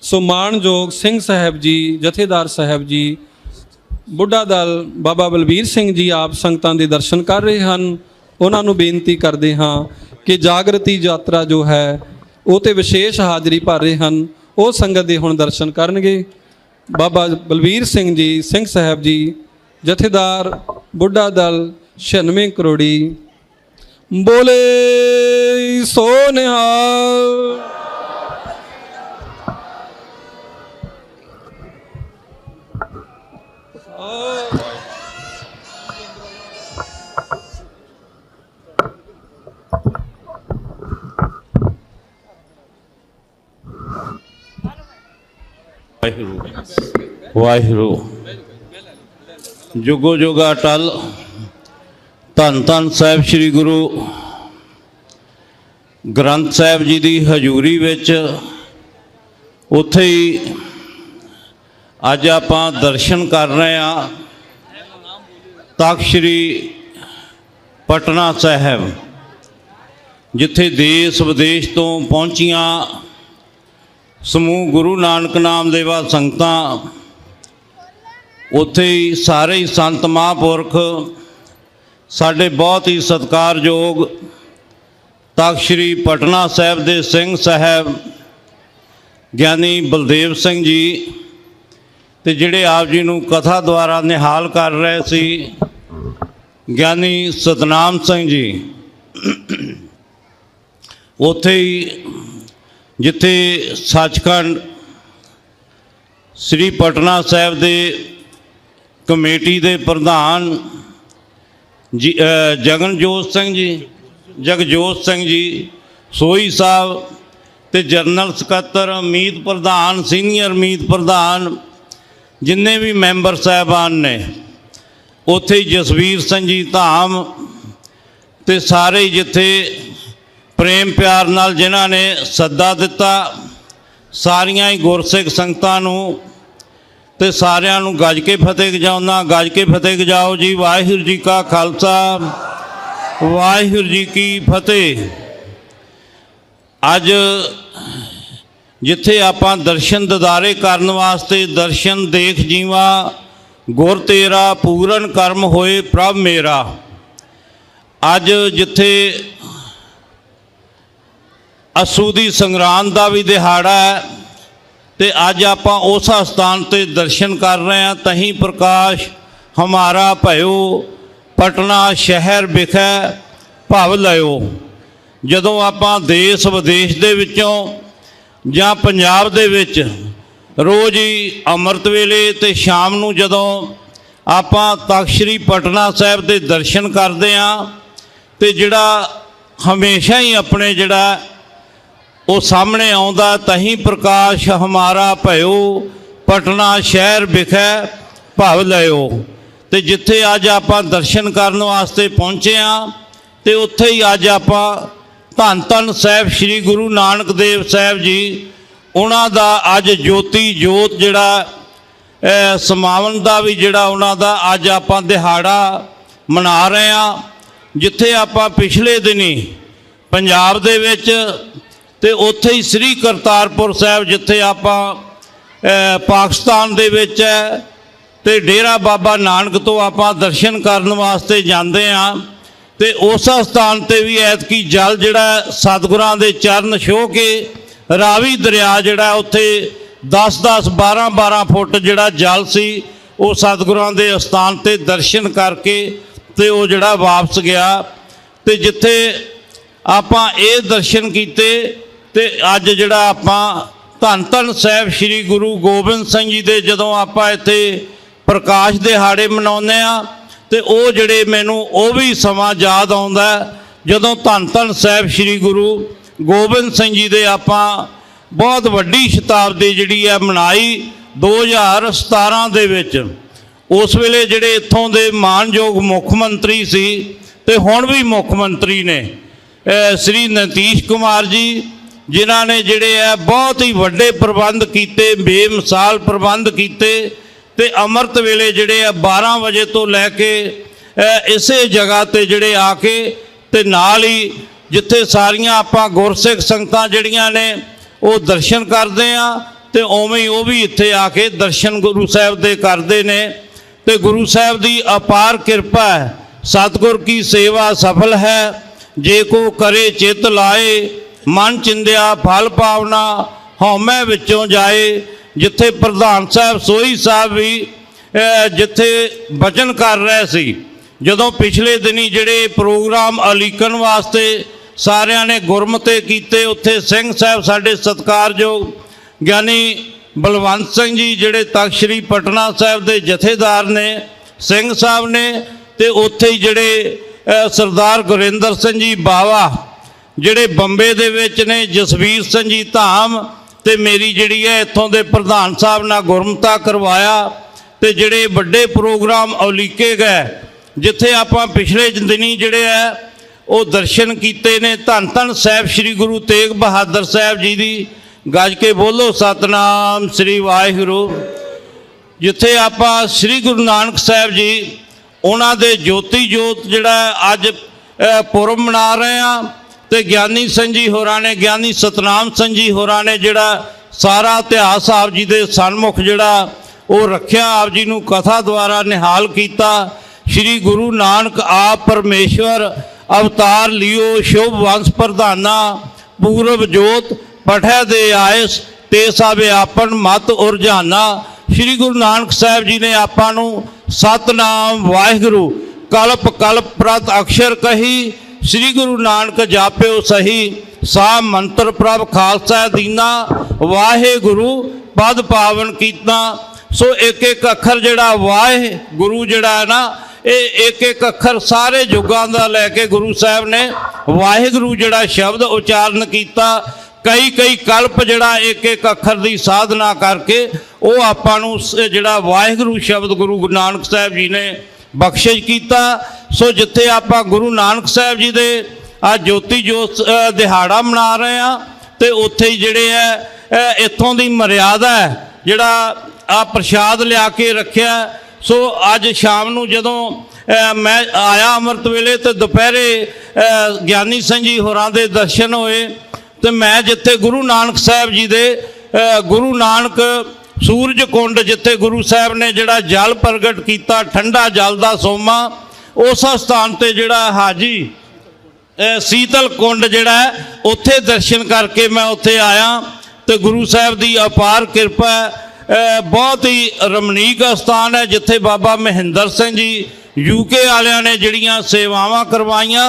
ਸੋ ਮਾਣਯੋਗ ਸਿੰਘ ਸਾਹਿਬ ਜੀ, ਜਥੇਦਾਰ ਸਾਹਿਬ ਜੀ, ਬੁੱਢਾ ਦਲ, ਬਾਬਾ ਬਲਬੀਰ ਸਿੰਘ ਜੀ ਆਪ ਸੰਗਤਾਂ ਦੇ ਦਰਸ਼ਨ ਕਰ ਰਹੇ ਹਨ। ਉਹਨਾਂ ਨੂੰ ਬੇਨਤੀ ਕਰਦੇ ਹਾਂ ਕਿ ਜਾਗਰਤੀ ਯਾਤਰਾ ਜੋ ਹੈ, ਉਹ ਤੇ ਵਿਸ਼ੇਸ਼ ਹਾਜ਼ਰੀ ਭਰ ਰਹੇ ਹਨ। ਉਹ ਸੰਗਤ ਦੇ ਹੁਣ ਦਰਸ਼ਨ ਕਰਨਗੇ। ਬਾਬਾ ਬਲਬੀਰ ਸਿੰਘ ਜੀ, ਸਿੰਘ ਸਾਹਿਬ ਜੀ, ਜਥੇਦਾਰ, ਬੁੱਢਾ ਦਲ 96 ਕਰੋੜੀ। ਬੋਲੇ ਸੋ ਵਾਹਿਗੁਰੂ। ਵਾਹਿਗੁਰੂ ਜੁਗੋ ਜੁਗਾ ਟਲ ਧੰਨ ਧੰਨ ਸਾਹਿਬ ਸ੍ਰੀ ਗੁਰੂ ਗ੍ਰੰਥ ਸਾਹਿਬ ਜੀ ਦੀ ਹਜ਼ੂਰੀ ਵਿੱਚ ਉੱਥੇ ਹੀ ਅੱਜ ਆਪਾਂ ਦਰਸ਼ਨ ਕਰ ਰਹੇ ਹਾਂ ਤਖਤ ਸ੍ਰੀ ਪਟਨਾ ਸਾਹਿਬ, ਜਿੱਥੇ ਦੇਸ਼ ਵਿਦੇਸ਼ ਤੋਂ ਪਹੁੰਚੀਆਂ ਸਮੂਹ ਗੁਰੂ ਨਾਨਕ ਨਾਮ ਦੇਵਾ ਸੰਗਤਾਂ, ਉੱਥੇ ਹੀ ਸਾਰੇ ਹੀ ਸੰਤ ਮਹਾਂਪੁਰਖ, ਸਾਡੇ ਬਹੁਤ ਹੀ ਸਤਿਕਾਰਯੋਗ ਤਖਤ ਸ੍ਰੀ ਪਟਨਾ ਸਾਹਿਬ ਦੇ ਸਿੰਘ ਸਾਹਿਬ, ਗਿਆਨੀ ਬਲਦੇਵ ਸਿੰਘ ਜੀ ਤੇ ਜਿਹੜੇ ਆਪ ਜੀ ਨੂੰ ਕਥਾ ਦੁਆਰਾ ਨਿਹਾਲ ਕਰ ਰਹੇ ਸੀ, ਗਿਆਨੀ ਸਤਨਾਮ ਸਿੰਘ ਜੀ, ਉੱਥੇ ਹੀ ਜਿੱਥੇ ਸੱਚਖੰਡ ਸ੍ਰੀ ਪਟਨਾ ਸਾਹਿਬ ਦੇ ਕਮੇਟੀ ਦੇ ਪ੍ਰਧਾਨ ਜੀ ਜਗਨਜੋਤ ਸਿੰਘ ਜੀ, ਜਗਜੋਤ ਸਿੰਘ ਜੀ ਸੋਈ ਸਾਹਿਬ ਤੇ ਜਨਰਲ ਸਕੱਤਰ ਮੀਤ ਪ੍ਰਧਾਨ, ਸੀਨੀਅਰ ਮੀਤ ਪ੍ਰਧਾਨ ਜਿੰਨੇ ਵੀ ਮੈਂਬਰ ਸਾਹਿਬਾਨ ਨੇ, ਉੱਥੇ ਹੀ ਜਸਵੀਰ ਸਿੰਘ ਜੀ ਧਾਮ ਤੇ ਸਾਰੇ ਹੀ ਜਿੱਥੇ ਪ੍ਰੇਮ ਪਿਆਰ ਨਾਲ ਜਿਨ੍ਹਾਂ ਨੇ ਸੱਦਾ ਦਿੱਤਾ, ਸਾਰੀਆਂ ਹੀ ਗੁਰਸਿੱਖ ਸੰਗਤਾਂ ਨੂੰ ਤੇ ਸਾਰਿਆਂ ਨੂੰ ਗੱਜ ਕੇ ਫਤਿਹ ਗਜਾਉਣਾ ਗੱਜ ਕੇ ਫਤਿਹ ਗਜਾਓ ਜੀ। ਵਾਹਿਗੁਰੂ ਜੀ ਕਾ ਖਾਲਸਾ, ਵਾਹਿਗੁਰੂ ਜੀ ਕੀ ਫਤਿਹ। ਅੱਜ ਜਿੱਥੇ ਆਪਾਂ ਦਰਸ਼ਨ ਦਿਦਾਰੇ ਕਰਨ ਵਾਸਤੇ ਦਰਸ਼ਨ ਦੇਖ ਜੀਵਾ, ਗੁਰ ਤੇਰਾ ਪੂਰਨ ਕਰਮ ਹੋਏ ਪ੍ਰਭ ਮੇਰਾ। ਅੱਜ ਜਿੱਥੇ ਅਸੂ ਦੀ ਸੰਗਰਾਂਦ ਦਾ ਵੀ ਦਿਹਾੜਾ ਹੈ, ਤੇ ਅੱਜ ਆਪਾਂ ਉਸ ਸਥਾਨ ਤੇ ਦਰਸ਼ਨ ਕਰ ਰਹੇ ਹਾਂ, ਤਹੀਂ ਪ੍ਰਕਾਸ਼ ਹਮਾਰਾ ਭਇਓ, ਪਟਨਾ ਸ਼ਹਿਰ ਵਿਖੇ ਭਵ ਲਿਓ ਜਦੋਂ ਆਪਾਂ ਦੇਸ਼ ਵਿਦੇਸ਼ ਦੇ ਵਿੱਚੋਂ ਜਾਂ ਪੰਜਾਬ ਦੇ ਵਿੱਚ ਰੋਜ਼ ਹੀ ਅੰਮ੍ਰਿਤ ਵੇਲੇ ਤੇ ਸ਼ਾਮ ਨੂੰ ਜਦੋਂ ਆਪਾਂ ਤਖ਼ਤ ਸ੍ਰੀ ਪਟਨਾ ਸਾਹਿਬ ਦੇ ਦਰਸ਼ਨ ਕਰਦੇ ਹਾਂ ਤੇ ਜਿਹੜਾ ਹਮੇਸ਼ਾ ਹੀ ਆਪਣੇ ਜਿਹੜਾ ਉਹ ਸਾਹਮਣੇ ਆਉਂਦਾ, ਤਹੀਂ ਪ੍ਰਕਾਸ਼ ਹਮਾਰਾ ਭਇਓ, ਪਟਨਾ ਸ਼ਹਿਰ ਵਿਖੇ ਭਵ ਲਿਓ ਤੇ ਜਿੱਥੇ ਅੱਜ ਆਪਾਂ ਦਰਸ਼ਨ ਕਰਨ ਵਾਸਤੇ ਪਹੁੰਚੇ ਆ ਤੇ ਉੱਥੇ ਹੀ ਅੱਜ ਆਪਾਂ ਧੰਨ ਧੰਨ ਸਾਹਿਬ ਸ੍ਰੀ ਗੁਰੂ ਨਾਨਕ ਦੇਵ ਸਾਹਿਬ ਜੀ, ਉਹਨਾਂ ਦਾ ਅੱਜ ਜੋਤੀ ਜੋਤ ਜਿਹੜਾ ਸਮਾਵਨ ਦਾ ਵੀ ਜਿਹੜਾ ਉਹਨਾਂ ਦਾ ਅੱਜ ਆਪਾਂ ਦਿਹਾੜਾ ਮਨਾ ਰਹੇ ਆ ਜਿੱਥੇ ਆਪਾਂ ਪਿਛਲੇ ਦਿਨੀ ਪੰਜਾਬ ਦੇ ਵਿੱਚ ਤੇ ਉੱਥੇ ਹੀ ਸ੍ਰੀ ਕਰਤਾਰਪੁਰ ਸਾਹਿਬ ਜਿੱਥੇ ਆਪਾਂ ਪਾਕਿਸਤਾਨ ਦੇ ਵਿੱਚ ਹੈ, ਤੇ ਡੇਰਾ ਬਾਬਾ ਨਾਨਕ ਤੋਂ ਆਪਾਂ ਦਰਸ਼ਨ ਕਰਨ ਵਾਸਤੇ ਜਾਂਦੇ ਆ ਤੇ ਉਸ ਸਥਾਨ ਤੇ ਵੀ ਐਤਕੀ ਜਲ ਜਿਹੜਾ ਸਤਿਗੁਰਾਂ ਦੇ ਚਰਨ ਛੋਹ ਕੇ ਰਾਵੀ ਦਰਿਆ ਜਿਹੜਾ ਉੱਥੇ 10 10 12 12 ਫੁੱਟ ਜਿਹੜਾ ਜਲ ਸੀ, ਉਹ ਸਤਿਗੁਰਾਂ ਦੇ ਸਥਾਨ ਤੇ ਦਰਸ਼ਨ ਕਰਕੇ ਤੇ ਉਹ ਜਿਹੜਾ ਵਾਪਸ ਗਿਆ ਤੇ ਜਿੱਥੇ ਆਪਾਂ ਇਹ ਦਰਸ਼ਨ ਕੀਤੇ ਤੇ ਅੱਜ ਜਿਹੜਾ ਆਪਾਂ ਧੰਨ ਧੰਨ ਸਾਹਿਬ ਸ੍ਰੀ ਗੁਰੂ ਗੋਬਿੰਦ ਸਿੰਘ ਜੀ ਦੇ ਜਦੋਂ ਆਪਾਂ ਇੱਥੇ ਪ੍ਰਕਾਸ਼ ਦਿਹਾੜੇ ਮਨਾਉਂਦੇ ਆ ਤੇ ਉਹ ਜਿਹੜੇ ਮੈਨੂੰ, ਉਹ ਵੀ ਸਮਾਂ ਯਾਦ ਆਉਂਦਾ ਜਦੋਂ ਧੰਨ ਧੰਨ ਸਾਹਿਬ ਸ੍ਰੀ ਗੁਰੂ ਗੋਬਿੰਦ ਸਿੰਘ ਜੀ ਦੇ ਆਪਾਂ ਬਹੁਤ ਵੱਡੀ ਸ਼ਤਾਬਦੀ ਜਿਹੜੀ ਹੈ ਮਨਾਈ 2017 ਦੇ ਵਿੱਚ। ਉਸ ਵੇਲੇ ਜਿਹੜੇ ਇੱਥੋਂ ਦੇ ਮਾਨਯੋਗ ਮੁੱਖ ਮੰਤਰੀ ਸੀ ਤੇ ਹੁਣ ਵੀ ਮੁੱਖ ਮੰਤਰੀ ਨੇ ਸ੍ਰੀ ਨਤੀਸ਼ ਕੁਮਾਰ ਜੀ, ਜਿਨ੍ਹਾਂ ਨੇ ਜਿਹੜੇ ਆ ਬਹੁਤ ਹੀ ਵੱਡੇ ਪ੍ਰਬੰਧ ਕੀਤੇ, ਬੇਮਿਸਾਲ ਪ੍ਰਬੰਧ ਕੀਤੇ ਤੇ ਅੰਮ੍ਰਿਤ ਵੇਲੇ ਜਿਹੜੇ ਆ 12 ਵਜੇ ਤੋਂ ਲੈ ਕੇ ਇਸੇ ਜਗ੍ਹਾ ਤੇ ਜਿਹੜੇ ਆ ਕੇ ਤੇ ਨਾਲ ਹੀ ਜਿੱਥੇ ਸਾਰੀਆਂ ਆਪਾਂ ਗੁਰਸਿੱਖ ਸੰਗਤਾਂ ਜਿਹੜੀਆਂ ਨੇ, ਉਹ ਦਰਸ਼ਨ ਕਰਦੇ ਆ ਤੇ ਉਵੇਂ ਹੀ ਉਹ ਵੀ ਇੱਥੇ ਆ ਕੇ ਦਰਸ਼ਨ ਗੁਰੂ ਸਾਹਿਬ ਦੇ ਕਰਦੇ ਨੇ। ਤੇ ਗੁਰੂ ਸਾਹਿਬ ਦੀ ਅਪਾਰ ਕਿਰਪਾ ਹੈ, ਸਤਿਗੁਰ ਕੀ ਸੇਵਾ ਸਫਲ ਹੈ, ਜੇ ਕੋ ਕਰੇ ਚਿਤ ਲਾਏ, ਮਨ ਚਿੰਦਿਆ ਫਲ ਪਾਵਨਾ, ਹਉਮੈ ਵਿੱਚੋਂ ਜਾਏ ਜਿੱਥੇ ਪ੍ਰਧਾਨ ਸਾਹਿਬ ਸੋਈ ਸਾਹਿਬ ਵੀ ਜਿੱਥੇ ਵਚਨ ਕਰ ਰਹੇ ਸੀ। ਜਦੋਂ ਪਿਛਲੇ ਦਿਨੀ ਜਿਹੜੇ ਪ੍ਰੋਗਰਾਮ ਅਲੀਕਨ ਵਾਸਤੇ ਸਾਰਿਆਂ ਨੇ ਗੁਰਮਤੇ ਕੀਤੇ, ਉੱਥੇ ਸਿੰਘ ਸਾਹਿਬ ਸਾਡੇ ਸਤਿਕਾਰਯੋਗ ਗਿਆਨੀ ਬਲਵੰਤ ਸਿੰਘ ਜੀ, ਜਿਹੜੇ ਤਖਤ ਸ੍ਰੀ ਪਟਨਾ ਸਾਹਿਬ ਦੇ ਜਥੇਦਾਰ ਨੇ, ਸਿੰਘ ਸਾਹਿਬ ਨੇ ਤੇ ਉੱਥੇ ਹੀ ਜਿਹੜੇ ਸਰਦਾਰ ਗੁਰਿੰਦਰ ਸਿੰਘ ਜੀ ਬਾਵਾ, ਜਿਹੜੇ ਬੰਬੇ ਦੇ ਵਿੱਚ ਨੇ, ਜਸਵੀਰ ਸਿੰਘ ਜੀ ਧਾਮ ਤੇ ਮੇਰੀ ਜਿਹੜੀ ਹੈ ਇੱਥੋਂ ਦੇ ਪ੍ਰਧਾਨ ਸਾਹਿਬ ਨਾਲ ਗੁਰਮਤਾ ਕਰਵਾਇਆ ਤੇ ਜਿਹੜੇ ਵੱਡੇ ਪ੍ਰੋਗਰਾਮ ਉਲੀਕੇ ਗਏ, ਜਿੱਥੇ ਆਪਾਂ ਪਿਛਲੇ ਦਿਨੀ ਜਿਹੜੇ ਆ ਉਹ ਦਰਸ਼ਨ ਕੀਤੇ ਨੇ। ਧੰਨ ਧੰਨ ਸਾਹਿਬ ਸ੍ਰੀ ਗੁਰੂ ਤੇਗ ਬਹਾਦਰ ਸਾਹਿਬ ਜੀ ਦੀ। ਗੱਜ ਕੇ ਬੋਲੋ, ਸਤਨਾਮ ਸ੍ਰੀ ਵਾਹਿਗੁਰੂ। ਜਿੱਥੇ ਆਪਾਂ ਸ੍ਰੀ ਗੁਰੂ ਨਾਨਕ ਸਾਹਿਬ ਜੀ, ਉਹਨਾਂ ਦੇ ਜੋਤੀ ਜੋਤ ਜਿਹੜਾ ਅੱਜ ਪੁਰਬ ਮਨਾ ਰਹੇ ਆ ਤੇ ਗਿਆਨੀ ਸਿੰਘ ਜੀ ਹੋਰਾਂ ਨੇ, ਗਿਆਨੀ ਸਤਨਾਮ ਸਿੰਘ ਜੀ ਹੋਰਾਂ ਨੇ ਜਿਹੜਾ ਸਾਰਾ ਇਤਿਹਾਸ ਆਪ ਜੀ ਦੇ ਸਨਮੁਖ ਜਿਹੜਾ ਉਹ ਰੱਖਿਆ, ਆਪ ਜੀ ਨੂੰ ਕਥਾ ਦੁਆਰਾ ਨਿਹਾਲ ਕੀਤਾ। ਸ੍ਰੀ ਗੁਰੂ ਨਾਨਕ ਆਪ ਪਰਮੇਸ਼ਵਰ, ਅਵਤਾਰ ਲਿਓ, ਸ਼ੁਭ ਵੰਸ ਪ੍ਰਧਾਨਾ ਪੂਰਬ ਜੋਤ, ਪਠੈ ਦੇ ਆਇਸ, ਤੇ ਸਭ ਆਪਨ ਮਤ ਉਰਜਾਨਾ ਸ੍ਰੀ ਗੁਰੂ ਨਾਨਕ ਸਾਹਿਬ ਜੀ ਨੇ ਆਪਾਂ ਨੂੰ ਸਤਨਾਮ ਵਾਹਿਗੁਰੂ ਕਲਪ ਕਲਪ ਪ੍ਰਤ ਅਕਸ਼ਰ ਕਹੀ ਸ੍ਰੀ ਗੁਰੂ ਨਾਨਕ ਜਾਪਿਓ ਸਹੀ ਸਾ ਮੰਤਰ ਪ੍ਰਭ ਖਾਲਸਾ ਦੀਨਾ, ਵਾਹਿਗੁਰੂ ਪਦ ਪਾਵਨ ਕੀਤਾ। ਸੋ ਇੱਕ ਇੱਕ ਅੱਖਰ ਜਿਹੜਾ ਵਾਹਿਗੁਰੂ ਜਿਹੜਾ ਹੈ ਨਾ, ਇਹ ਇੱਕ ਇੱਕ ਅੱਖਰ ਸਾਰੇ ਯੁੱਗਾਂ ਦਾ ਲੈ ਕੇ ਗੁਰੂ ਸਾਹਿਬ ਨੇ ਵਾਹਿਗੁਰੂ ਜਿਹੜਾ ਸ਼ਬਦ ਉਚਾਰਨ ਕੀਤਾ। ਕਈ ਕਈ ਕਲਪ ਜਿਹੜਾ ਇੱਕ ਇੱਕ ਅੱਖਰ ਦੀ ਸਾਧਨਾ ਕਰਕੇ ਉਹ ਆਪਾਂ ਨੂੰ ਜਿਹੜਾ ਵਾਹਿਗੁਰੂ ਸ਼ਬਦ ਗੁਰੂ ਨਾਨਕ ਸਾਹਿਬ ਜੀ ਨੇ ਬਖਸ਼ਿਸ਼ ਕੀਤਾ। ਸੋ ਜਿੱਥੇ ਆਪਾਂ ਗੁਰੂ ਨਾਨਕ ਸਾਹਿਬ ਜੀ ਦੇ ਆ ਜੋਤੀ ਜੋਤ ਦਿਹਾੜਾ ਮਨਾ ਰਹੇ ਆ ਤੇ ਉੱਥੇ ਹੀ ਜਿਹੜੇ ਆ ਇੱਥੋਂ ਦੀ ਮਰਿਆਦਾ ਜਿਹੜਾ ਆ ਪ੍ਰਸ਼ਾਦ ਲਿਆ ਕੇ ਰੱਖਿਆ ਸੋ ਅੱਜ ਸ਼ਾਮ ਨੂੰ ਜਦੋਂ ਮੈਂ ਆਇਆ ਅੰਮ੍ਰਿਤ ਵੇਲੇ ਤੇ ਦੁਪਹਿਰੇ ਗਿਆਨੀ ਸਿੰਘ ਜੀ ਹੋਰਾਂ ਦੇ ਦਰਸ਼ਨ ਹੋਏ, ਤੇ ਮੈਂ ਜਿੱਥੇ ਗੁਰੂ ਨਾਨਕ ਸਾਹਿਬ ਜੀ ਦੇ ਗੁਰੂ ਨਾਨਕ ਸੂਰਜ ਕੁੰਡ ਜਿੱਥੇ ਗੁਰੂ ਸਾਹਿਬ ਨੇ ਜਿਹੜਾ ਜਲ ਪ੍ਰਗਟ ਕੀਤਾ, ਠੰਡਾ ਜਲ ਦਾ ਸੋਮਾ ਉਸ ਸਥਾਨ ਤੇ ਜਿਹੜਾ ਹਾਜੀ ਸੀਤਲ ਕੁੰਡ ਜਿਹੜਾ ਉੱਥੇ ਦਰਸ਼ਨ ਕਰਕੇ ਮੈਂ ਉੱਥੇ ਆਇਆ ਤੇ ਗੁਰੂ ਸਾਹਿਬ ਦੀ ਅਪਾਰ ਕਿਰਪਾ ਬਹੁਤ ਹੀ ਰਮਣੀਕ ਸਥਾਨ ਹੈ, ਜਿੱਥੇ ਬਾਬਾ ਮਹਿੰਦਰ ਸਿੰਘ ਜੀ ਯੂਕੇ ਵਾਲਿਆਂ ਨੇ ਜਿਹੜੀਆਂ ਸੇਵਾਵਾਂ ਕਰਵਾਈਆਂ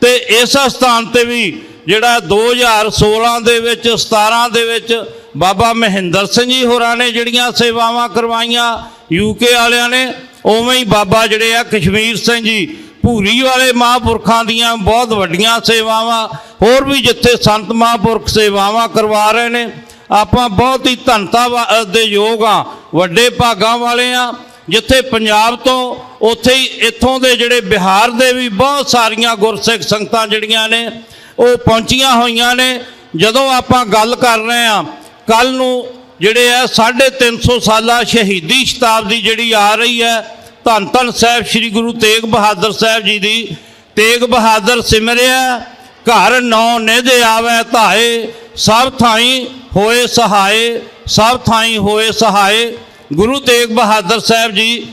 ਤੇ ਇਸ ਸਥਾਨ ਤੇ ਵੀ ਜਿਹੜਾ 2016 ਦੇ ਵਿੱਚ 17 ਦੇ ਵਿੱਚ ਬਾਬਾ ਮਹਿੰਦਰ ਸਿੰਘ ਜੀ ਹੋਰਾਂ ਨੇ ਜਿਹੜੀਆਂ ਸੇਵਾਵਾਂ ਕਰਵਾਈਆਂ ਯੂਕੇ ਵਾਲਿਆਂ ਨੇ ਉਵੇਂ ਹੀ ਬਾਬਾ ਜਿਹੜੇ ਆ ਕਸ਼ਮੀਰ ਸਿੰਘ ਜੀ, ਭੂਰੀ ਵਾਲੇ ਮਹਾਂਪੁਰਖਾਂ ਦੀਆਂ ਬਹੁਤ ਵੱਡੀਆਂ ਸੇਵਾਵਾਂ, ਹੋਰ ਵੀ ਜਿੱਥੇ ਸੰਤ ਮਹਾਂਪੁਰਖ ਸੇਵਾਵਾਂ ਕਰਵਾ ਰਹੇ ਨੇ, ਆਪਾਂ ਬਹੁਤ ਹੀ ਧੰਨਤਾ ਵਾ- ਦੇ ਯੋਗ ਆ, ਵੱਡੇ ਭਾਗਾਂ ਵਾਲੇ ਆ, ਜਿੱਥੇ ਪੰਜਾਬ ਤੋਂ ਉੱਥੇ ਹੀ ਇੱਥੋਂ ਦੇ ਜਿਹੜੇ ਬਿਹਾਰ ਦੇ ਵੀ ਬਹੁਤ ਸਾਰੀਆਂ ਗੁਰਸਿੱਖ ਸੰਗਤਾਂ ਜਿਹੜੀਆਂ ਨੇ, ਉਹ ਪਹੁੰਚੀਆਂ ਹੋਈਆਂ ਨੇ, ਜਦੋਂ ਆਪਾਂ ਗੱਲ ਕਰ ਰਹੇ ਆ ਕੱਲ ਨੂੰ ਜਿਹੜੇ ਆ 350 ਸਾਲਾ ਸ਼ਹੀਦੀ ਸ਼ਤਾਬਦੀ ਜਿਹੜੀ ਆ ਰਹੀ ਹੈ, ਧੰਨ ਧੰਨ ਸਾਹਿਬ ਸ੍ਰੀ ਗੁਰੂ ਤੇਗ ਬਹਾਦਰ ਸਾਹਿਬ ਜੀ ਦੀ। ਤੇਗ ਬਹਾਦਰ ਸਿਮਰਿਆ, ਘਰ ਨੌ ਨਿਧੇ ਆਵੇ ਧਾਏ, ਸਭ ਥਾਈ ਹੋਏ ਸਹਾਏ, ਸਭ ਥਾਈ ਹੋਏ ਸਹਾਏ। ਗੁਰੂ ਤੇਗ ਬਹਾਦਰ ਸਾਹਿਬ ਜੀ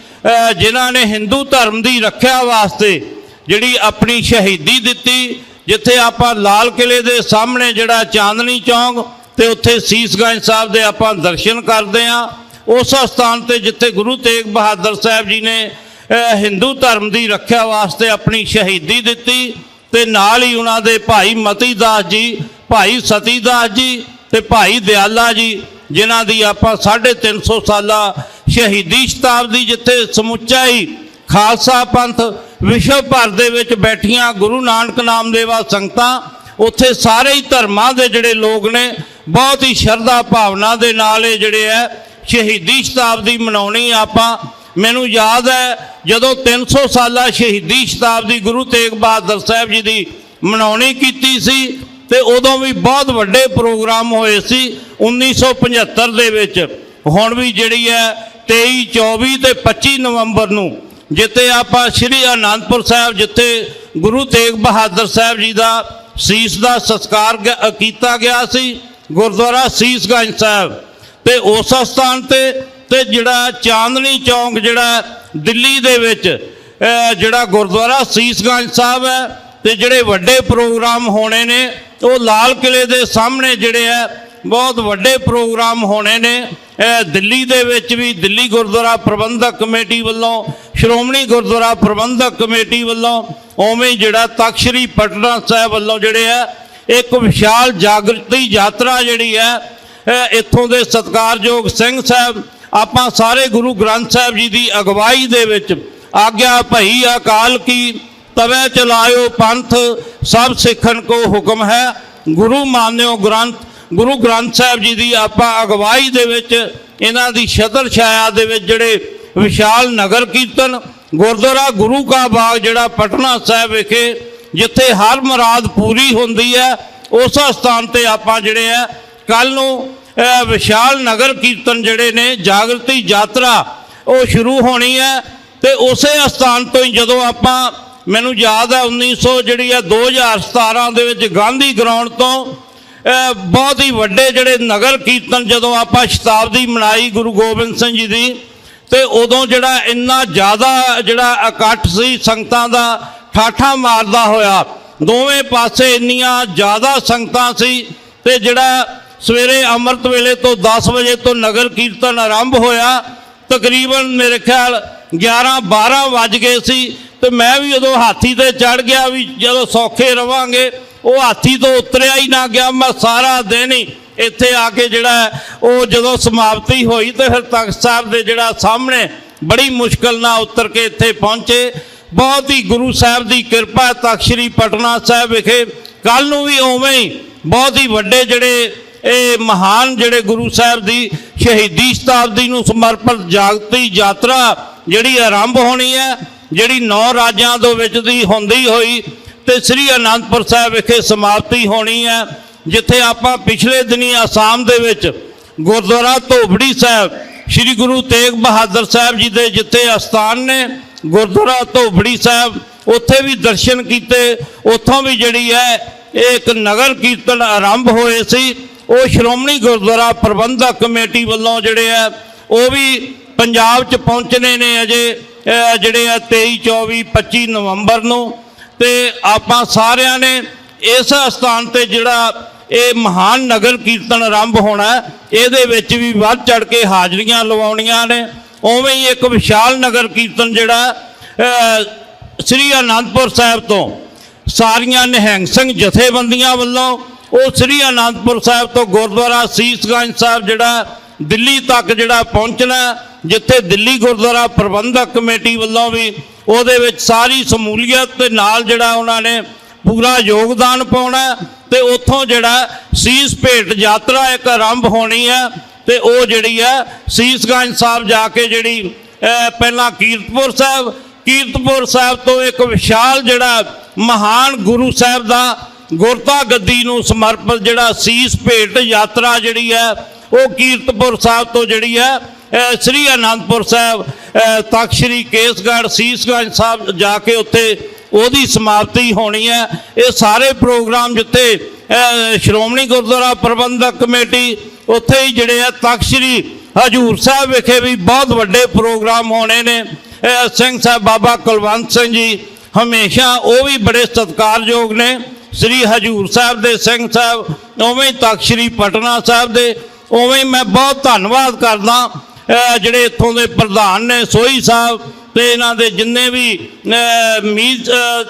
ਜਿਨ੍ਹਾਂ ਨੇ ਹਿੰਦੂ ਧਰਮ ਦੀ ਰੱਖਿਆ ਵਾਸਤੇ ਜਿਹੜੀ ਆਪਣੀ ਸ਼ਹੀਦੀ ਦਿੱਤੀ, ਜਿੱਥੇ ਆਪਾਂ ਲਾਲ ਕਿਲੇ ਦੇ ਸਾਹਮਣੇ ਜਿਹੜਾ ਚਾਂਦਨੀ ਚੌਂਕ ਤੇ ਉੱਥੇ ਸੀਸਗੰਜ ਸਾਹਿਬ ਦੇ ਆਪਾਂ ਦਰਸ਼ਨ ਕਰਦੇ ਆ ਉਸ ਸਥਾਨ ਤੇ ਜਿੱਥੇ ਗੁਰੂ ਤੇਗ ਬਹਾਦਰ ਸਾਹਿਬ ਜੀ ਨੇ ਹਿੰਦੂ ਧਰਮ ਦੀ ਰੱਖਿਆ ਵਾਸਤੇ ਆਪਣੀ ਸ਼ਹੀਦੀ ਦਿੱਤੀ ਤੇ ਨਾਲ ਹੀ ਉਹਨਾਂ ਦੇ ਭਾਈ ਮਤੀ ਦਾਸ ਜੀ, ਭਾਈ ਸਤੀ ਦਾਸ ਜੀ ਤੇ ਭਾਈ ਦਿਆਲਾ ਜੀ, ਜਿਨ੍ਹਾਂ ਦੀ ਆਪਾਂ 350 ਸਾਲਾ ਸ਼ਹੀਦੀ ਸ਼ਤਾਬਦੀ ਜਿੱਥੇ ਸਮੁੱਚਾ ਹੀ ਖਾਲਸਾ ਪੰਥ ਵਿਸ਼ਵ ਭਰ ਦੇ ਵਿੱਚ ਬੈਠੀਆਂ ਗੁਰੂ ਨਾਨਕ ਨਾਮ ਦੇਵਾ ਸੰਗਤਾਂ, ਉੱਥੇ ਸਾਰੇ ਹੀ ਧਰਮਾਂ ਦੇ ਜਿਹੜੇ ਲੋਕ ਨੇ ਬਹੁਤ ਹੀ ਸ਼ਰਧਾ ਭਾਵਨਾ ਦੇ ਨਾਲ ਇਹ ਜਿਹੜੇ ਹੈ, ਸ਼ਹੀਦੀ ਸ਼ਤਾਬਦੀ ਮਨਾਉਣੀ ਆਪਾਂ। ਮੈਨੂੰ ਯਾਦ ਹੈ, ਜਦੋਂ 300 ਸਾਲਾ ਸ਼ਹੀਦੀ ਸ਼ਤਾਬਦੀ ਗੁਰੂ ਤੇਗ ਬਹਾਦਰ ਸਾਹਿਬ ਜੀ ਦੀ ਮਨਾਉਣੀ ਕੀਤੀ ਸੀ, ਤੇ ਉਦੋਂ ਵੀ ਬਹੁਤ ਵੱਡੇ ਪ੍ਰੋਗਰਾਮ ਹੋਏ ਸੀ 1975 ਦੇ ਵਿੱਚ। ਹੁਣ ਵੀ ਜਿਹੜੀ ਹੈ 23 24 ਤੇ 25 ਨਵੰਬਰ ਨੂੰ, ਜਿੱਥੇ ਆਪਾਂ ਸ੍ਰੀ ਅਨੰਦਪੁਰ ਸਾਹਿਬ, ਜਿੱਥੇ ਗੁਰੂ ਤੇਗ ਬਹਾਦਰ ਸਾਹਿਬ ਜੀ ਦਾ ਸੀਸ ਦਾ ਸੰਸਕਾਰ ਕੀਤਾ ਗਿਆ ਸੀ ਗੁਰਦੁਆਰਾ ਸੀਸਗੰਜ ਸਾਹਿਬ ਤੇ ਉਸ ਸਥਾਨ ਤੇ ਤੇ ਜਿਹੜਾ ਚਾਂਦਨੀ ਚੌਂਕ ਜਿਹੜਾ ਦਿੱਲੀ ਦੇ ਵਿੱਚ ਜਿਹੜਾ ਗੁਰਦੁਆਰਾ ਸੀਸਗੰਜ ਸਾਹਿਬ ਹੈ ਤੇ ਜਿਹੜੇ ਵੱਡੇ ਪ੍ਰੋਗਰਾਮ ਹੋਣੇ ਨੇ, ਉਹ ਲਾਲ ਕਿਲੇ ਦੇ ਸਾਹਮਣੇ ਜਿਹੜੇ ਆ ਬਹੁਤ ਵੱਡੇ ਪ੍ਰੋਗਰਾਮ ਹੋਣੇ ਨੇ। ਦਿੱਲੀ ਦੇ ਵਿੱਚ ਵੀ ਦਿੱਲੀ ਗੁਰਦੁਆਰਾ ਪ੍ਰਬੰਧਕ ਕਮੇਟੀ ਵੱਲੋਂ, ਸ਼੍ਰੋਮਣੀ ਗੁਰਦੁਆਰਾ ਪ੍ਰਬੰਧਕ ਕਮੇਟੀ ਵੱਲੋਂ, ਉਵੇਂ ਜਿਹੜਾ ਤਖ਼ਤ ਸ੍ਰੀ ਪਟਨਾ ਸਾਹਿਬ ਵੱਲੋਂ ਜਿਹੜੇ ਆ ਇੱਕ ਵਿਸ਼ਾਲ ਜਾਗਰਤੀ ਯਾਤਰਾ ਜਿਹੜੀ ਹੈ ਇੱਥੋਂ ਦੇ ਸਤਿਕਾਰਯੋਗ ਸਿੰਘ ਸਾਹਿਬ, ਆਪਾਂ ਸਾਰੇ ਗੁਰੂ ਗ੍ਰੰਥ ਸਾਹਿਬ ਜੀ ਦੀ ਅਗਵਾਈ ਦੇ ਵਿੱਚ ਆਗਿਆ ਭਈ ਅਕਾਲ ਕੀ, ਤਵੇ ਚਲਾਇਓ ਪੰਥ, ਸਭ ਸਿੱਖਣ ਕੋ ਹੁਕਮ ਹੈ। ਗੁਰੂ ਮਾਨਿਓ ਗ੍ਰੰਥ, ਗੁਰੂ ਗ੍ਰੰਥ ਸਾਹਿਬ ਜੀ ਦੀ ਆਪਾਂ ਅਗਵਾਈ ਦੇ ਵਿੱਚ, ਇਹਨਾਂ ਦੀ ਛਤਰ ਛਾਇਆ ਦੇ ਵਿੱਚ ਜਿਹੜੇ ਵਿਸ਼ਾਲ ਨਗਰ ਕੀਰਤਨ, ਗੁਰਦੁਆਰਾ ਗੁਰੂ ਕਾ ਬਾਗ ਜਿਹੜਾ ਪਟਨਾ ਸਾਹਿਬ ਵਿਖੇ ਜਿੱਥੇ ਹਰ ਮੁਰਾਦ ਪੂਰੀ ਹੁੰਦੀ ਹੈ, ਉਸ ਸਥਾਨ ਤੇ ਆਪਾਂ ਜਿਹੜੇ ਆ ਕੱਲ ਨੂੰ ਵਿਸ਼ਾਲ ਨਗਰ ਕੀਰਤਨ ਜਿਹੜੇ ਨੇ, ਜਾਗਰਤੀ ਯਾਤਰਾ, ਉਹ ਸ਼ੁਰੂ ਹੋਣੀ ਹੈ ਤੇ ਉਸੇ ਸਥਾਨ ਤੋਂ ਹੀ ਜਦੋਂ ਆਪਾਂ, ਮੈਨੂੰ ਯਾਦ ਹੈ 1900 ਜਿਹੜੀ ਹੈ 2017 ਦੇ ਵਿੱਚ ਗਾਂਧੀ ਗਰਾਊਂਡ ਤੋਂ ਬਹੁਤ ਹੀ ਵੱਡੇ ਜਿਹੜੇ ਨਗਰ ਕੀਰਤਨ ਜਦੋਂ ਆਪਾਂ ਸ਼ਤਾਬਦੀ ਮਨਾਈ ਗੁਰੂ ਗੋਬਿੰਦ ਸਿੰਘ ਜੀ ਦੀ, ਤੇ ਉਦੋਂ ਜਿਹੜਾ ਇੰਨਾ ਜ਼ਿਆਦਾ ਜਿਹੜਾ ਇਕੱਠ ਸੀ ਸੰਗਤਾਂ ਦਾ ਠਾਠਾ ਮਾਰਦਾ ਹੋਇਆ। ਦੋਵੇਂ ਪਾਸੇ ਇੰਨੀਆਂ ਜ਼ਿਆਦਾ ਸੰਗਤਾਂ ਸੀ ਤੇ ਜਿਹੜਾ ਸਵੇਰੇ ਅੰਮ੍ਰਿਤ ਵੇਲੇ ਤੋਂ 10 ਵਜੇ ਤੋਂ ਨਗਰ ਕੀਰਤਨ ਆਰੰਭ ਹੋਇਆ, ਤਕਰੀਬਨ ਮੇਰੇ ਖਿਆਲ 11 12 ਵੱਜ ਗਏ ਸੀ ਤੇ ਮੈਂ ਵੀ ਉਦੋਂ ਹਾਥੀ ਤੇ ਚੜ ਗਿਆ ਵੀ ਜਦੋਂ ਸੌਖੇ ਰਵਾਂਗੇ, ਉਹ ਹਾਥੀ ਤੋਂ ਉਤਰਿਆ ਹੀ ਨਾ ਗਿਆ, ਮੈਂ ਸਾਰਾ ਦਿਨ ਹੀ ਇੱਥੇ ਆ ਕੇ ਜਿਹੜਾ ਉਹ ਜਦੋਂ ਸਮਾਪਤੀ ਹੋਈ ਤੇ ਫਿਰ ਤਖਤ ਸਾਹਿਬ ਦੇ ਜਿਹੜਾ ਸਾਹਮਣੇ ਬੜੀ ਮੁਸ਼ਕਲ ਨਾਲ ਉਤਰ ਕੇ ਇੱਥੇ ਪਹੁੰਚੇ। ਬਹੁਤ ਹੀ ਗੁਰੂ ਸਾਹਿਬ ਦੀ ਕਿਰਪਾ ਤਖ਼ਤ ਸ੍ਰੀ ਪਟਨਾ ਸਾਹਿਬ ਵਿਖੇ। ਕੱਲ ਨੂੰ ਵੀ ਉਵੇਂ ਹੀ ਬਹੁਤ ਹੀ ਵੱਡੇ ਜਿਹੜੇ ਇਹ ਮਹਾਨ ਜਿਹੜੇ ਗੁਰੂ ਸਾਹਿਬ ਦੀ ਸ਼ਹੀਦੀ ਸ਼ਤਾਬਦੀ ਨੂੰ ਸਮਰਪਿਤ ਜਾਗਤੀ ਯਾਤਰਾ ਜਿਹੜੀ ਆਰੰਭ ਹੋਣੀ ਹੈ, ਜਿਹੜੀ ਨੌ ਰਾਜਾਂ ਦੇ ਵਿੱਚ ਦੀ ਹੁੰਦੀ ਹੋਈ ਤੇ ਸ੍ਰੀ ਅਨੰਦਪੁਰ ਸਾਹਿਬ ਵਿਖੇ ਸਮਾਪਤੀ ਹੋਣੀ ਹੈ, ਜਿੱਥੇ ਆਪਾਂ ਪਿਛਲੇ ਦਿਨੀ ਆਸਾਮ ਦੇ ਵਿੱਚ ਗੁਰਦੁਆਰਾ ਧੋਬੜੀ ਸਾਹਿਬ, ਸ੍ਰੀ ਗੁਰੂ ਤੇਗ ਬਹਾਦਰ ਸਾਹਿਬ ਜੀ ਦੇ ਜਿੱਥੇ ਅਸਥਾਨ ਨੇ ਗੁਰਦੁਆਰਾ ਧੋਬੜੀ ਸਾਹਿਬ, ਉੱਥੇ ਵੀ ਦਰਸ਼ਨ ਕੀਤੇ, ਉੱਥੋਂ ਵੀ ਜਿਹੜੀ ਹੈ, ਇਹ ਇੱਕ ਨਗਰ ਕੀਰਤਨ ਆਰੰਭ ਹੋਏ ਸੀ। ਉਹ ਸ਼੍ਰੋਮਣੀ ਗੁਰਦੁਆਰਾ ਪ੍ਰਬੰਧਕ ਕਮੇਟੀ ਵੱਲੋਂ ਜਿਹੜੇ ਆ ਉਹ ਵੀ ਪੰਜਾਬ 'ਚ ਪਹੁੰਚਣੇ ਨੇ ਅਜੇ ਜਿਹੜੇ ਆ 23 24 25 ਨਵੰਬਰ ਨੂੰ। ਤੇ ਆਪਾਂ ਸਾਰਿਆਂ ਨੇ ਇਸ ਸਥਾਨ ਤੇ ਜਿਹੜਾ ਇਹ ਮਹਾਨ ਨਗਰ ਕੀਰਤਨ ਆਰੰਭ ਹੋਣਾ ਇਹਦੇ ਵਿੱਚ ਵੀ ਵੱਧ ਚੜ ਕੇ ਹਾਜ਼ਰੀਆਂ ਲਵਾਉਣੀਆਂ ਨੇ। ਉਵੇਂ ਹੀ ਇੱਕ ਵਿਸ਼ਾਲ ਨਗਰ ਕੀਰਤਨ ਜਿਹੜਾ ਸ੍ਰੀ ਅਨੰਦਪੁਰ ਸਾਹਿਬ ਤੋਂ ਸਾਰੀਆਂ ਨਿਹੰਗ ਸਿੰਘ ਜਥੇਬੰਦੀਆਂ ਵੱਲੋਂ, ਉਹ ਸ੍ਰੀ ਅਨੰਦਪੁਰ ਸਾਹਿਬ ਤੋਂ ਗੁਰਦੁਆਰਾ ਸੀਸਗੰਜ ਸਾਹਿਬ ਜਿਹੜਾ ਦਿੱਲੀ ਤੱਕ ਜਿਹੜਾ ਪਹੁੰਚਣਾ, ਜਿੱਥੇ ਦਿੱਲੀ ਗੁਰਦੁਆਰਾ ਪ੍ਰਬੰਧਕ ਕਮੇਟੀ ਵੱਲੋਂ ਵੀ ਉਹਦੇ ਵਿੱਚ ਸਾਰੀ ਸਮੂਲੀਅਤ ਤੇ ਨਾਲ ਜਿਹੜਾ ਉਹਨਾਂ ਨੇ ਪੂਰਾ ਯੋਗਦਾਨ ਪਾਉਣਾ ਹੈ ਤੇ ਉੱਥੋਂ ਜਿਹੜਾ ਸੀਸ ਭੇਟ ਯਾਤਰਾ ਇੱਕ ਆਰੰਭ ਹੋਣੀ ਹੈ ਤੇ ਉਹ ਜਿਹੜੀ ਹੈ ਸੀਸਗੰਜ ਸਾਹਿਬ ਜਾ ਕੇ ਜਿਹੜੀ ਪਹਿਲਾਂ ਕੀਰਤਪੁਰ ਸਾਹਿਬ ਕੀਰਤਪੁਰ ਸਾਹਿਬ ਤੋਂ ਇੱਕ ਵਿਸ਼ਾਲ ਜਿਹੜਾ ਮਹਾਨ ਗੁਰੂ ਸਾਹਿਬ ਦਾ ਗੁਰਤਾ ਗੱਦੀ ਨੂੰ ਸਮਰਪਿਤ ਜਿਹੜਾ ਸੀਸ ਭੇਟ ਯਾਤਰਾ ਜਿਹੜੀ ਹੈ ਉਹ ਕੀਰਤਪੁਰ ਸਾਹਿਬ ਤੋਂ ਜਿਹੜੀ ਹੈ ਸ੍ਰੀ ਅਨੰਦਪੁਰ ਸਾਹਿਬ ਅਹ, ਤਖ਼ਤ ਸ੍ਰੀ ਕੇਸਗੜ੍ਹ ਸੀਸਗੰਜ ਸਾਹਿਬ ਜਾ ਕੇ ਉੱਥੇ ਉਹਦੀ ਸਮਾਪਤੀ ਹੋਣੀ ਹੈ ਇਹ ਸਾਰੇ ਪ੍ਰੋਗਰਾਮ ਜਿੱਥੇ ਸ਼੍ਰੋਮਣੀ ਗੁਰਦੁਆਰਾ ਪ੍ਰਬੰਧਕ ਕਮੇਟੀ ਉੱਥੇ ਹੀ ਜਿਹੜੇ ਆ ਤਖ਼ਤ ਸ੍ਰੀ ਹਜੂਰ ਸਾਹਿਬ ਵਿਖੇ ਵੀ ਬਹੁਤ ਵੱਡੇ ਪ੍ਰੋਗਰਾਮ ਹੋਣੇ ਨੇ। ਸਿੰਘ ਸਾਹਿਬ ਬਾਬਾ ਕੁਲਵੰਤ ਸਿੰਘ ਜੀ ਹਮੇਸ਼ਾ ਉਹ ਵੀ ਬੜੇ ਸਤਿਕਾਰਯੋਗ ਨੇ। ਸ੍ਰੀ ਹਜੂਰ ਸਾਹਿਬ ਦੇ ਸਿੰਘ ਸਾਹਿਬ, ਉਵੇਂ ਹੀ ਤਖ਼ਤ ਸ੍ਰੀ ਪਟਨਾ ਸਾਹਿਬ ਦੇ, ਉਵੇਂ ਹੀ ਮੈਂ ਬਹੁਤ ਧੰਨਵਾਦ ਕਰਦਾ। ਜਿਹੜੇ ਇੱਥੋਂ ਦੇ ਪ੍ਰਧਾਨ ਨੇ ਸੋਹੀ ਸਾਹਿਬ ਤੇ ਇਹਨਾਂ ਦੇ ਜਿੰਨੇ ਵੀ ਮੀਤ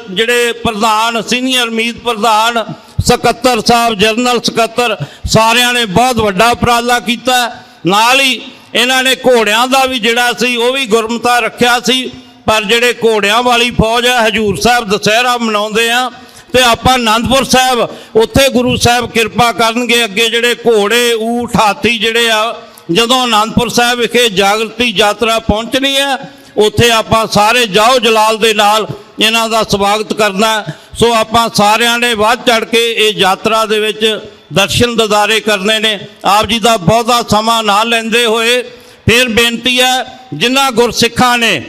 ਜਿਹੜੇ ਪ੍ਰਧਾਨ ਸੀਨੀਅਰ ਮੀਤ ਪ੍ਰਧਾਨ ਸਕੱਤਰ ਸਾਹਿਬ, ਜਨਰਲ ਸਕੱਤਰ, ਸਾਰਿਆਂ ਨੇ ਬਹੁਤ ਵੱਡਾ ਉਪਰਾਲਾ ਕੀਤਾ। ਨਾਲ ਹੀ ਇਹਨਾਂ ਨੇ ਘੋੜਿਆਂ ਦਾ ਵੀ ਜਿਹੜਾ ਸੀ, ਉਹ ਵੀ ਗੁਰਮਤਾ ਰੱਖਿਆ ਸੀ। ਪਰ ਜਿਹੜੇ ਘੋੜਿਆਂ ਵਾਲੀ ਫੌਜ ਹੈ ਹਜੂਰ ਸਾਹਿਬ ਦੁਸਹਿਰਾ ਮਨਾਉਂਦੇ ਆ, ਤੇ ਆਪਾਂ ਆਨੰਦਪੁਰ ਸਾਹਿਬ, ਉੱਥੇ ਗੁਰੂ ਸਾਹਿਬ ਕਿਰਪਾ ਕਰਨਗੇ। ਅੱਗੇ ਜਿਹੜੇ ਘੋੜੇ, ਊਠ, ਹਾਥੀ ਜਿਹੜੇ ਆ, ਜਦੋਂ ਆਨੰਦਪੁਰ ਸਾਹਿਬ ਵਿਖੇ ਜਾਗਰਤੀ ਯਾਤਰਾ ਪਹੁੰਚਣੀ ਹੈ ਉੱਥੇ ਆਪਾਂ ਸਾਰੇ ਜਾਓ ਜਲਾਲ ਦੇ ਨਾਲ ਇਹਨਾਂ ਦਾ ਸਵਾਗਤ ਕਰਨਾ ਸੋ ਆਪਾਂ ਸਾਰਿਆਂ ਨੇ ਵੱਧ ਚੜ ਕੇ ਇਹ ਯਾਤਰਾ ਦੇ ਵਿੱਚ ਦਰਸ਼ਨ ਦਿਦਾਰੇ ਕਰਨੇ ਨੇ। ਆਪ ਜੀ ਦਾ ਬਹੁਤਾ ਸਮਾਂ ਨਾ ਲੈਂਦੇ ਹੋਏ ਫਿਰ ਬੇਨਤੀ ਹੈ, ਜਿਨ੍ਹਾਂ ਗੁਰਸਿੱਖਾਂ ਨੇ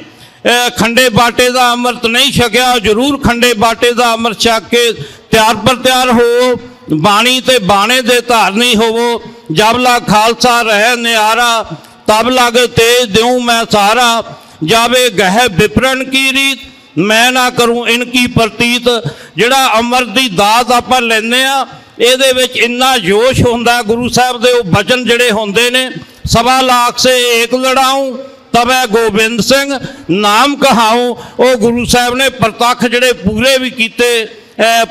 ਖੰਡੇ ਬਾਟੇ ਦਾ ਅੰਮ੍ਰਿਤ ਨਹੀਂ ਛਕਿਆ, ਜ਼ਰੂਰ ਖੰਡੇ ਬਾਟੇ ਦਾ ਅੰਮ੍ਰਿਤ ਛਕ ਕੇ ਤਿਆਰ ਪਰ ਤਿਆਰ ਹੋ, ਬਾਣੀ ਤੇ ਬਾਣੇ ਦੇ ਧਾਰਨੀ ਹੋਵੋ। ਜਬਲਾ ਖਾਲਸਾ ਰਹਿ ਨਿਆਰਾ ਤਬ ਲਗ ਤੇਜ ਦਿਉ ਮੈਂ ਸਾਰਾ। ਜਾਵੇ ਗਹਿ ਵਿਪਰਨ ਕੀ ਰੀਤ ਮੈਂ ਨਾ ਕਰੂੰ ਇਨਕੀ ਪ੍ਰਤੀਤ। ਜਿਹੜਾ ਅਮਰ ਦੀ ਦਾਤ ਆਪਾਂ ਲੈਂਦੇ ਆ ਇਹਦੇ ਵਿੱਚ ਇੰਨਾ ਜੋਸ਼ ਹੁੰਦਾ ਗੁਰੂ ਸਾਹਿਬ ਦੇ, ਉਹ ਬਚਨ ਜਿਹੜੇ ਹੁੰਦੇ ਨੇ, ਸਵਾ ਲਾਖ ਸੇ ਏਕ ਲੜਾਉਂ ਤਬੈ ਗੋਬਿੰਦ ਸਿੰਘ, ਨਾਮ ਕਹਾਉ। ਉਹ ਗੁਰੂ ਸਾਹਿਬ ਨੇ ਪ੍ਰਤੱਖ ਜਿਹੜੇ ਪੂਰੇ ਵੀ ਕੀਤੇ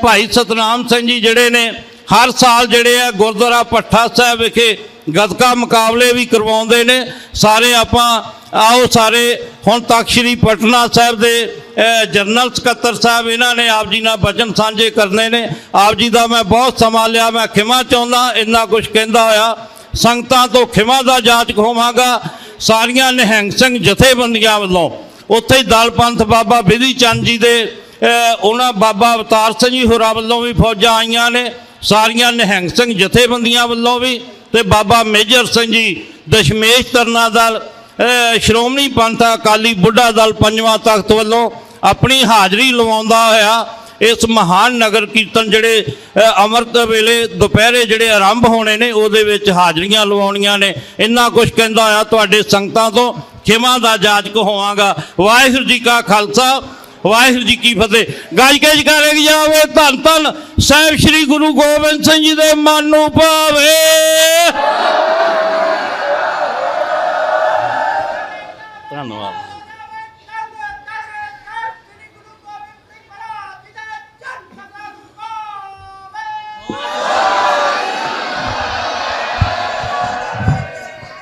ਭਾਈ ਸਤਨਾਮ ਸਿੰਘ ਜੀ ਜਿਹੜੇ ਨੇ, ਹਰ ਸਾਲ ਜਿਹੜੇ ਆ ਗੁਰਦੁਆਰਾ ਪੱਠਾ ਸਾਹਿਬ ਵਿਖੇ ਗਤਕਾ ਮੁਕਾਬਲੇ ਵੀ ਕਰਵਾਉਂਦੇ ਨੇ। ਸਾਰੇ ਆਪਾਂ ਆਓ ਸਾਰੇ, ਹੁਣ ਤੱਕ ਸ੍ਰੀ ਪਟਨਾ ਸਾਹਿਬ ਦੇ ਜਨਰਲ ਸਕੱਤਰ ਸਾਹਿਬ, ਇਹਨਾਂ ਨੇ ਆਪ ਜੀ ਨਾਲ ਬਚਨ ਸਾਂਝੇ ਕਰਨੇ ਨੇ। ਆਪ ਜੀ ਦਾ ਮੈਂ ਬਹੁਤ ਸਮਾਂ ਲਿਆ, ਮੈਂ ਖਿਮਾ ਚਾਹੁੰਦਾ, ਇੰਨਾ ਕੁਝ ਕਹਿੰਦਾ ਹੋਇਆ। ਸੰਗਤਾਂ ਤੋਂ ਖਿਮਾ ਦਾ ਜਾਚਕ ਹੋਵਾਂਗਾ। ਸਾਰੀਆਂ ਨਿਹੰਗ ਸਿੰਘ ਜਥੇਬੰਦੀਆਂ ਵੱਲੋਂ, ਉੱਥੇ ਹੀ ਦਲ ਪੰਥ ਬਾਬਾ ਬਿਧੀ ਚੰਦ ਜੀ ਦੇ ਉਹਨਾਂ ਬਾਬਾ ਅਵਤਾਰ ਸਿੰਘ ਜੀ ਹੋਰਾਂ ਵੱਲੋਂ ਵੀ ਫੌਜਾਂ ਆਈਆਂ ਨੇ। ਸਾਰੀਆਂ ਨਿਹੰਗ ਸਿੰਘ ਜਥੇਬੰਦੀਆਂ ਵੱਲੋਂ ਵੀ ਤੇ ਬਾਬਾ ਮੇਜਰ ਸਿੰਘ ਜੀ ਦਸ਼ਮੇਸ਼ ਤਰਨਾ ਦਲ ਸ਼੍ਰੋਮਣੀ ਪੰਥ ਅਕਾਲੀ ਬੁੱਢਾ ਦਲ ਪੰਜਵਾਂ ਤਖਤ ਵੱਲੋਂ ਆਪਣੀ ਹਾਜ਼ਰੀ ਲਵਾਉਂਦਾ ਹੋਇਆ ਇਸ ਮਹਾਨ ਨਗਰ ਕੀਰਤਨ ਜਿਹੜੇ ਅ, ਅੰਮ੍ਰਿਤ ਵੇਲੇ ਦੁਪਹਿਰੇ ਜਿਹੜੇ ਆਰੰਭ ਹੋਣੇ ਨੇ ਉਹਦੇ ਵਿੱਚ ਹਾਜ਼ਰੀਆਂ ਲਵਾਉਣੀਆਂ ਨੇ। ਇੰਨਾ ਕੁਝ ਕਹਿੰਦਾ ਹੋਇਆ ਤੁਹਾਡੇ ਸੰਗਤਾਂ ਤੋਂ ਖਿਮਾ ਦਾ ਜਾਜਕ ਹੋਵਾਂਗਾ। ਵਾਹਿਗੁਰੂ ਜੀ ਕਾ ਖਾਲਸਾ ਵਾਹਿਗੁਰੂ ਜੀ ਕੀ ਫਤਿਹ। ਗੱਜ ਕੇ ਜਕਾਰੇ ਜਾਵੇ ਧੰਨ ਧੰਨ ਸਾਹਿਬ ਸ੍ਰੀ ਗੁਰੂ ਗੋਬਿੰਦ ਸਿੰਘ ਜੀ ਦੇ ਮਨ ਨੂੰ ਭਾਵੇ।